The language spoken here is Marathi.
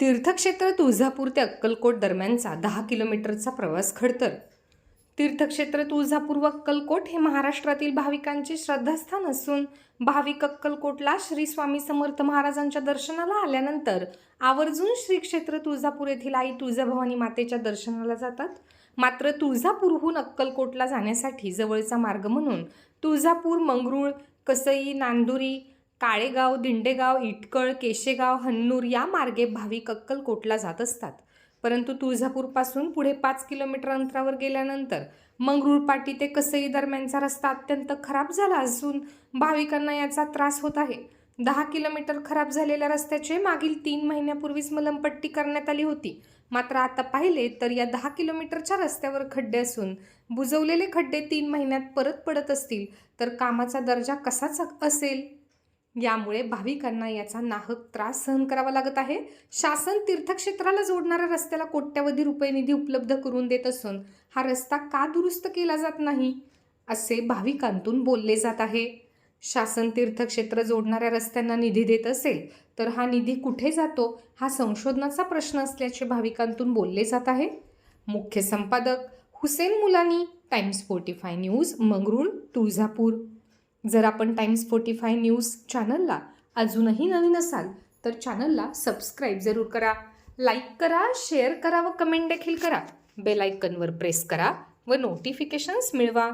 तीर्थक्षेत्र तुळजापूर ते अक्कलकोट दरम्यानचा दहा किलोमीटरचा प्रवास खडतर. तीर्थक्षेत्र तुळजापूर व अक्कलकोट हे महाराष्ट्रातील भाविकांचे श्रद्धास्थान असून भाविक अक्कलकोटला श्री स्वामी समर्थ महाराजांच्या दर्शनाला आल्यानंतर आवर्जून श्री क्षेत्र तुळजापूर येथील आई तुळजाभवानी मातेच्या दर्शनाला जातात. मात्र तुळजापूरहून अक्कलकोटला जाण्यासाठी जवळचा मार्ग म्हणून तुळजापूर मंगरूळ कसई नांदुरी काळेगाव दिंडेगाव इटकळ केशेगाव हन्नूर या मार्गे भाविक अक्कलकोटला जात असतात. परंतु तुळजापूरपासून पुढे पाच किलोमीटर अंतरावर गेल्यानंतर मंगरुळपाटी ते कसई दरम्यानचा रस्ता अत्यंत खराब झाला असून भाविकांना याचा त्रास होत आहे. दहा किलोमीटर खराब झालेल्या रस्त्याचे मागील तीन महिन्यापूर्वीच मलमपट्टी करण्यात आली होती. मात्र आता पाहिले तर या दहा किलोमीटरच्या रस्त्यावर खड्डे असून बुजवलेले खड्डे तीन महिन्यात परत पडत असतील. तर कामाचा दर्जा कसाच असेल? यामुळे भाविकांना याचा नाहक त्रास सहन करावा लागत आहे. शासन तीर्थक्षेत्राला जोडणाऱ्या रस्त्याला कोट्यवधी रुपये निधी उपलब्ध करून देत असून हा रस्ता का दुरुस्त केला जात नाही असे भाविकांतून बोलले जात आहे. शासन तीर्थक्षेत्र जोडणाऱ्या रस्त्यांना निधी देत असेल तर हा निधी कुठे जातो हा संशोधनाचा प्रश्न असल्याचे भाविकांतून बोलले जात आहे. मुख्य संपादक Hussain Mulani Times fortify news Mangrul Tuljapur. जर आपण टाईम्स फोर्टीफाय न्यूज चॅनलला अजूनही नवीन असाल तर चॅनलला सबस्क्राईब जरूर करा. लाईक करा शेअर करा व कमेंट देखील करा. बेल आयकनवर प्रेस करा व नोटिफिकेशन्स मिळवा.